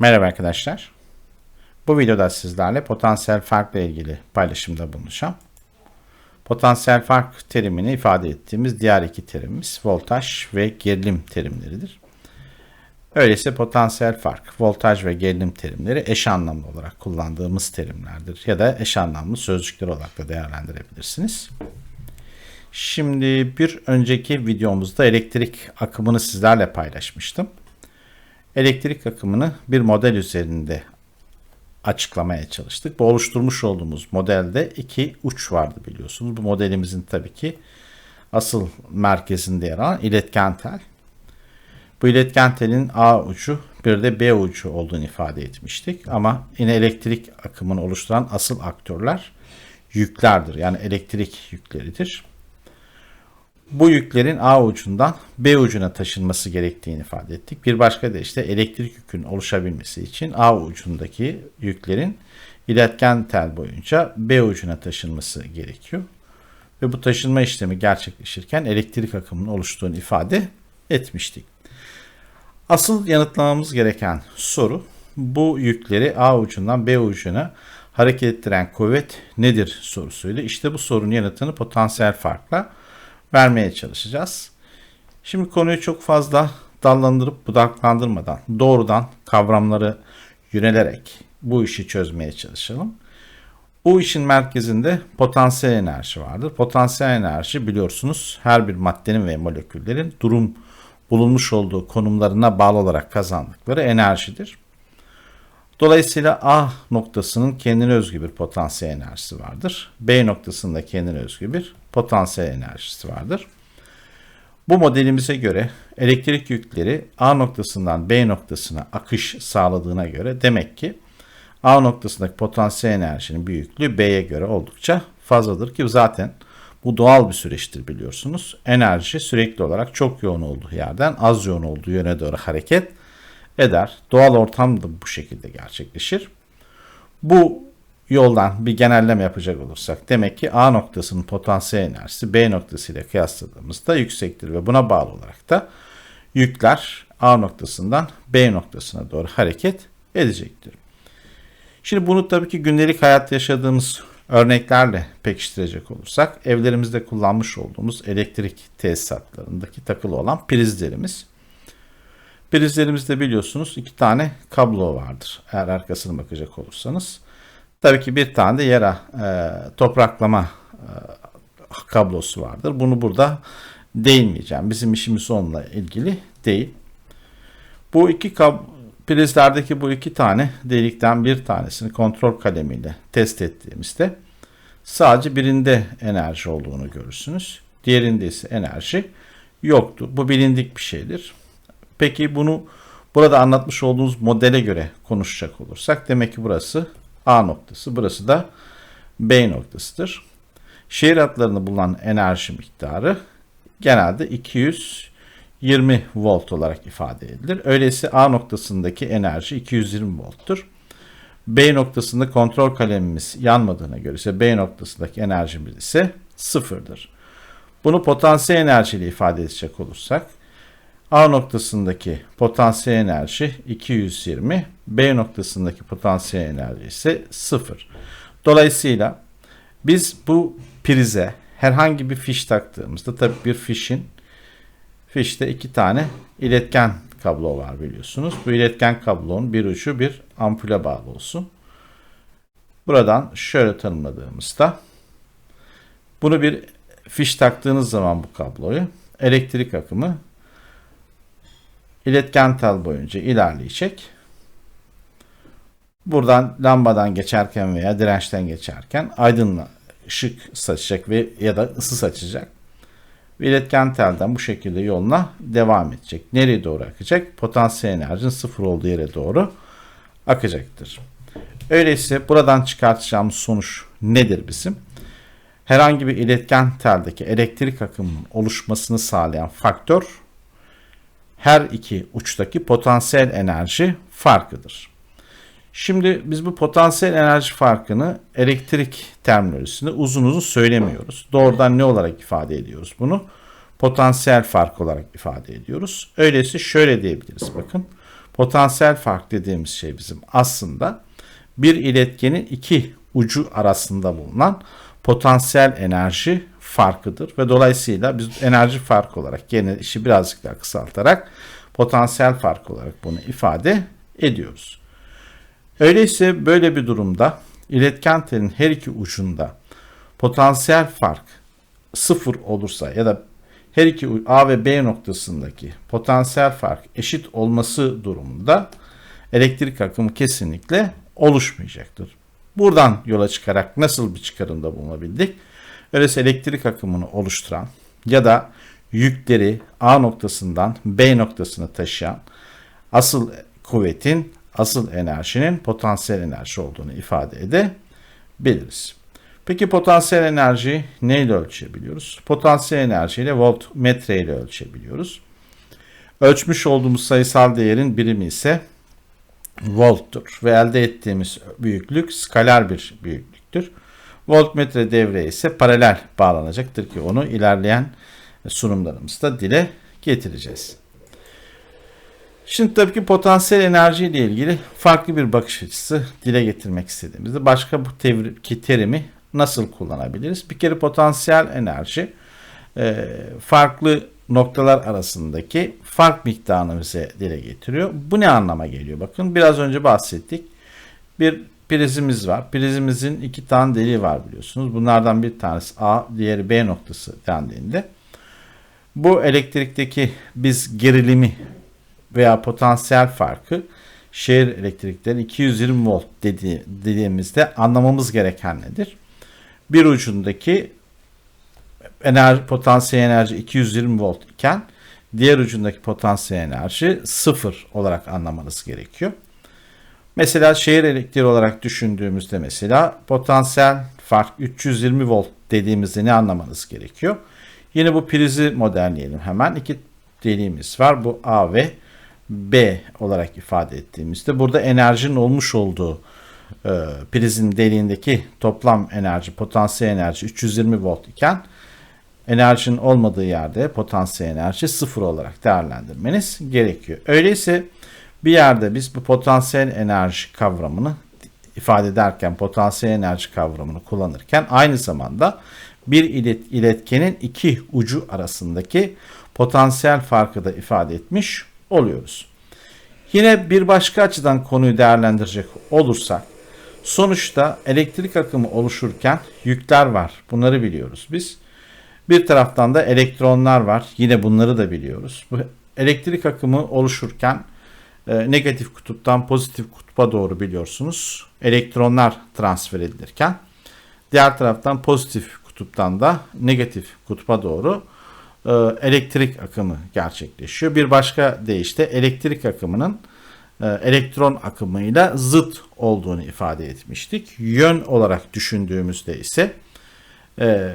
Merhaba arkadaşlar. Bu videoda sizlerle potansiyel farkla ilgili paylaşımda bulunacağım. Potansiyel fark terimini ifade ettiğimiz diğer iki terimimiz voltaj ve gerilim terimleridir. Öyleyse potansiyel fark, voltaj ve gerilim terimleri eş anlamlı olarak kullandığımız terimlerdir ya da eş anlamlı sözcükler olarak da değerlendirebilirsiniz. Şimdi bir önceki videomuzda elektrik akımını sizlerle paylaşmıştım elektrik akımını bir model üzerinde açıklamaya çalıştık. Bu oluşturmuş olduğumuz modelde iki uç vardı biliyorsunuz. Bu modelimizin tabii ki asıl merkezinde yer alan iletken tel. Bu iletken telin A ucu bir de B ucu olduğunu ifade etmiştik. Ama yine elektrik akımını oluşturan asıl aktörler yüklerdir. Yani elektrik yükleridir bu yüklerin A ucundan B ucuna taşınması gerektiğini ifade ettik. Bir başka da işte elektrik yükün oluşabilmesi için A ucundaki yüklerin iletken tel boyunca B ucuna taşınması gerekiyor. Ve bu taşınma işlemi gerçekleşirken elektrik akımının oluştuğunu ifade etmiştik. Asıl yanıtlamamız gereken soru bu yükleri A ucundan B ucuna hareket ettiren kuvvet nedir sorusuydu. İşte bu sorunun yanıtını potansiyel farkla vermeye çalışacağız. Şimdi konuyu çok fazla dallandırıp budaklandırmadan doğrudan kavramları yönelerek bu işi çözmeye çalışalım. Bu işin merkezinde potansiyel enerji vardır. Potansiyel enerji biliyorsunuz her bir maddenin ve moleküllerin durum bulunmuş olduğu konumlarına bağlı olarak kazandıkları enerjidir. Dolayısıyla A noktasının kendine özgü bir potansiyel enerjisi vardır. B noktasında kendine özgü bir potansiyel enerjisi vardır. Bu modelimize göre elektrik yükleri A noktasından B noktasına akış sağladığına göre demek ki A noktasındaki potansiyel enerjinin büyüklüğü B'ye göre oldukça fazladır ki zaten bu doğal bir süreçtir biliyorsunuz. Enerji sürekli olarak çok yoğun olduğu yerden az yoğun olduğu yöne doğru hareket eder. Doğal ortam da bu şekilde gerçekleşir. Bu yoldan bir genelleme yapacak olursak demek ki A noktasının potansiyel enerjisi B noktasıyla kıyasladığımızda yüksektir ve buna bağlı olarak da yükler A noktasından B noktasına doğru hareket edecektir. Şimdi bunu tabii ki gündelik hayat yaşadığımız örneklerle pekiştirecek olursak evlerimizde kullanmış olduğumuz elektrik tesisatlarındaki takılı olan prizlerimiz Prizlerimizde biliyorsunuz iki tane kablo vardır. Eğer arkasına bakacak olursanız. Tabii ki bir tane de yara e, topraklama e, kablosu vardır. Bunu burada değinmeyeceğim. Bizim işimiz onunla ilgili değil. Bu iki kab prizlerdeki bu iki tane delikten bir tanesini kontrol kalemiyle test ettiğimizde sadece birinde enerji olduğunu görürsünüz. Diğerinde ise enerji yoktu. Bu bilindik bir şeydir. Peki bunu burada anlatmış olduğunuz modele göre konuşacak olursak demek ki burası A noktası, burası da B noktasıdır. Şehir hatlarında bulunan enerji miktarı genelde 220 volt olarak ifade edilir. Öyleyse A noktasındaki enerji 220 volttur. B noktasında kontrol kalemimiz yanmadığına göre ise B noktasındaki enerjimiz ise sıfırdır. Bunu potansiyel enerjiyle ifade edecek olursak A noktasındaki potansiyel enerji 220, B noktasındaki potansiyel enerji ise 0. Dolayısıyla biz bu prize herhangi bir fiş taktığımızda tabii bir fişin fişte iki tane iletken kablo var biliyorsunuz. Bu iletken kablonun bir ucu bir ampule bağlı olsun. Buradan şöyle tanımladığımızda bunu bir fiş taktığınız zaman bu kabloyu elektrik akımı iletken tel boyunca ilerleyecek. Buradan lambadan geçerken veya dirençten geçerken aydınla ışık saçacak ve ya da ısı saçacak. Ve iletken telden bu şekilde yoluna devam edecek. Nereye doğru akacak? Potansiyel enerjinin sıfır olduğu yere doğru akacaktır. Öyleyse buradan çıkartacağımız sonuç nedir bizim? Herhangi bir iletken teldeki elektrik akımının oluşmasını sağlayan faktör her iki uçtaki potansiyel enerji farkıdır. Şimdi biz bu potansiyel enerji farkını elektrik terminolojisinde uzun uzun söylemiyoruz. Doğrudan ne olarak ifade ediyoruz bunu? Potansiyel fark olarak ifade ediyoruz. Öyleyse şöyle diyebiliriz bakın. Potansiyel fark dediğimiz şey bizim aslında bir iletkenin iki ucu arasında bulunan potansiyel enerji farkıdır ve dolayısıyla biz enerji farkı olarak gene işi birazcık daha kısaltarak potansiyel fark olarak bunu ifade ediyoruz. Öyleyse böyle bir durumda iletken telin her iki ucunda potansiyel fark sıfır olursa ya da her iki A ve B noktasındaki potansiyel fark eşit olması durumunda elektrik akımı kesinlikle oluşmayacaktır. Buradan yola çıkarak nasıl bir çıkarımda bulunabildik? Öyleyse elektrik akımını oluşturan ya da yükleri A noktasından B noktasına taşıyan asıl kuvvetin, asıl enerjinin potansiyel enerji olduğunu ifade edebiliriz. Peki potansiyel enerjiyi neyle ölçebiliyoruz? Potansiyel enerjiyle voltmetre ile ölçebiliyoruz. Ölçmüş olduğumuz sayısal değerin birimi ise volttur ve elde ettiğimiz büyüklük skaler bir büyüklüktür. Voltmetre devreye ise paralel bağlanacaktır ki onu ilerleyen sunumlarımızda dile getireceğiz. Şimdi tabii ki potansiyel enerji ile ilgili farklı bir bakış açısı dile getirmek istediğimizde başka bu terimi nasıl kullanabiliriz? Bir kere potansiyel enerji e, farklı noktalar arasındaki fark miktarını bize dile getiriyor. Bu ne anlama geliyor? Bakın biraz önce bahsettik. Bir prizimiz var. Prizimizin iki tane deliği var biliyorsunuz. Bunlardan bir tanesi A, diğeri B noktası dendiğinde bu elektrikteki biz gerilimi veya potansiyel farkı şehir elektriklerin 220 volt dedi, dediğimizde anlamamız gereken nedir? Bir ucundaki enerji, potansiyel enerji 220 volt iken diğer ucundaki potansiyel enerji sıfır olarak anlamanız gerekiyor. Mesela şehir elektriği olarak düşündüğümüzde mesela potansiyel fark 320 volt dediğimizde ne anlamanız gerekiyor? Yine bu prizi modelleyelim hemen. İki deliğimiz var. Bu A ve B olarak ifade ettiğimizde burada enerjinin olmuş olduğu e, prizin deliğindeki toplam enerji, potansiyel enerji 320 volt iken enerjinin olmadığı yerde potansiyel enerji sıfır olarak değerlendirmeniz gerekiyor. Öyleyse bir yerde biz bu potansiyel enerji kavramını ifade ederken potansiyel enerji kavramını kullanırken aynı zamanda bir ilet, iletkenin iki ucu arasındaki potansiyel farkı da ifade etmiş oluyoruz. Yine bir başka açıdan konuyu değerlendirecek olursak sonuçta elektrik akımı oluşurken yükler var. Bunları biliyoruz biz. Bir taraftan da elektronlar var. Yine bunları da biliyoruz. Bu elektrik akımı oluşurken e, negatif kutuptan pozitif kutba doğru biliyorsunuz. Elektronlar transfer edilirken diğer taraftan pozitif kutuptan da negatif kutba doğru e, elektrik akımı gerçekleşiyor. Bir başka deyişle elektrik akımının e, elektron akımıyla zıt olduğunu ifade etmiştik. Yön olarak düşündüğümüzde ise e,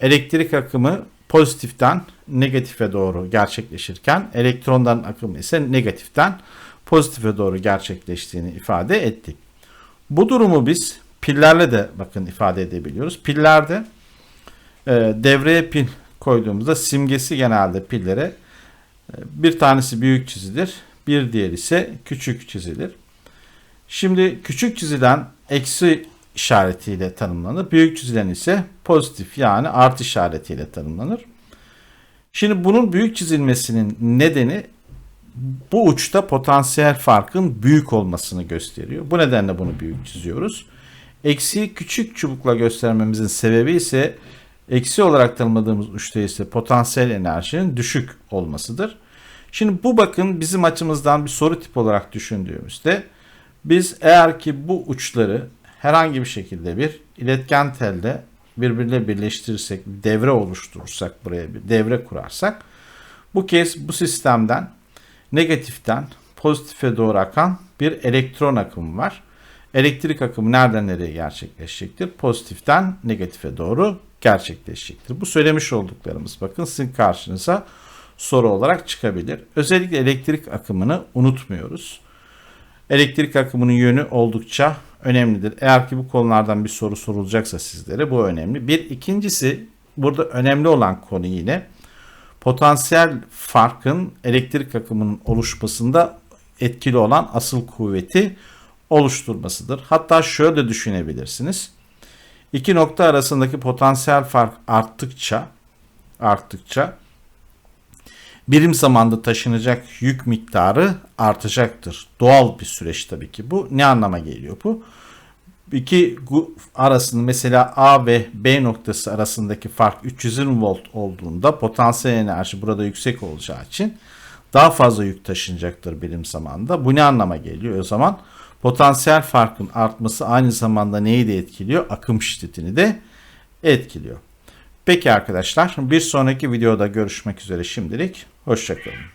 elektrik akımı pozitiften negatife doğru gerçekleşirken elektronların akımı ise negatiften pozitife doğru gerçekleştiğini ifade ettik. Bu durumu biz pillerle de bakın ifade edebiliyoruz. Pillerde e, devreye pil koyduğumuzda simgesi genelde pillere e, bir tanesi büyük çizilir, bir diğer ise küçük çizilir. Şimdi küçük çizilen eksi işaretiyle tanımlanır. Büyük çizilen ise pozitif yani artı işaretiyle tanımlanır. Şimdi bunun büyük çizilmesinin nedeni bu uçta potansiyel farkın büyük olmasını gösteriyor. Bu nedenle bunu büyük çiziyoruz. Eksiği küçük çubukla göstermemizin sebebi ise eksi olarak tanımladığımız uçta ise potansiyel enerjinin düşük olmasıdır. Şimdi bu bakın bizim açımızdan bir soru tip olarak düşündüğümüzde biz eğer ki bu uçları herhangi bir şekilde bir iletken telde birbirine birleştirirsek, devre oluşturursak buraya bir devre kurarsak bu kez bu sistemden negatiften pozitife doğru akan bir elektron akımı var. Elektrik akımı nereden nereye gerçekleşecektir? Pozitiften negatife doğru gerçekleşecektir. Bu söylemiş olduklarımız bakın sizin karşınıza soru olarak çıkabilir. Özellikle elektrik akımını unutmuyoruz. Elektrik akımının yönü oldukça önemlidir. Eğer ki bu konulardan bir soru sorulacaksa sizlere bu önemli. Bir ikincisi burada önemli olan konu yine potansiyel farkın elektrik akımının oluşmasında etkili olan asıl kuvveti oluşturmasıdır. Hatta şöyle düşünebilirsiniz. İki nokta arasındaki potansiyel fark arttıkça arttıkça birim zamanda taşınacak yük miktarı artacaktır. Doğal bir süreç tabii ki bu. Ne anlama geliyor bu? İki arasında mesela A ve B noktası arasındaki fark 320 volt olduğunda potansiyel enerji burada yüksek olacağı için daha fazla yük taşınacaktır birim zamanda. Bu ne anlama geliyor o zaman? Potansiyel farkın artması aynı zamanda neyi de etkiliyor? Akım şiddetini de etkiliyor. Peki arkadaşlar bir sonraki videoda görüşmek üzere şimdilik. Hoşçakalın.